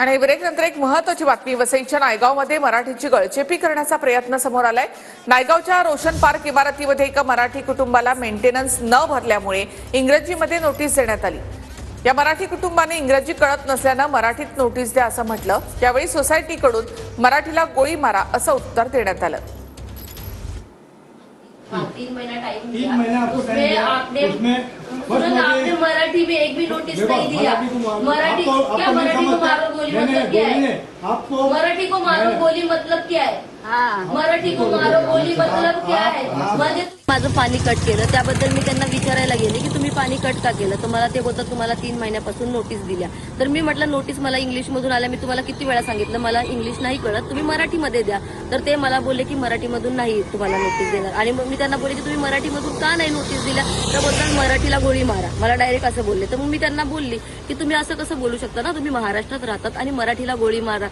आणि ब्रेक नंतर एक महत्वाची बातमी. वसईच्या नायगावमध्ये मराठीची गळचेपी करण्याचा प्रयत्न समोर आलाय. नायगावच्या रोशन पार्क इमारतीमध्ये एका मराठी कुटुंबाला मेंटेनन्स न भरल्यामुळे इंग्रजीमध्ये नोटीस देण्यात आली. या मराठी कुटुंबाने इंग्रजी कळत नसल्यानं मराठीत नोटीस द्या असं म्हटलं. यावेळी सोसायटीकडून मराठीला गोळी मारा असं उत्तर देण्यात आलं. तीन महीना टाइम उसमें आपने उसमें तुरंत फर्स्ट आपने में एक भी नोटिस नहीं दिया मराठी क्या मराठी को? मारो गोली मतलब क्या है? मराठी को मारो गोली मतलब क्या है? हा। मराठी को मारो माझं पाणी कट केलं. त्याबद्दल मी त्यांना विचारायला गेले की तुम्ही पाणी कट का केलं? तर मला ते बोलतात तुम्हाला तीन महिन्यापासून नोटीस दिल्या. तर मी म्हटलं नोटीस मला इंग्लिशमधून आल्या. मी तुम्हाला किती वेळा सांगितलं? मला इंग्लिश नाही कळत. तुम्ही मराठीमध्ये द्या. तर ते मला बोलले की मराठीमधून नाही तुम्हाला नोटीस देणार. आणि मग मी त्यांना बोलले की तुम्ही मराठीमधून का नाही नोटीस दिल्या? तर बोलतात मराठीला गोळी मारा. मला डायरेक्ट असं बोलले. तर मग मी त्यांना बोलली की तुम्ही असं कसं बोलू शकता ना? तुम्ही महाराष्ट्रात राहतात आणि मराठीला गोळी मारा.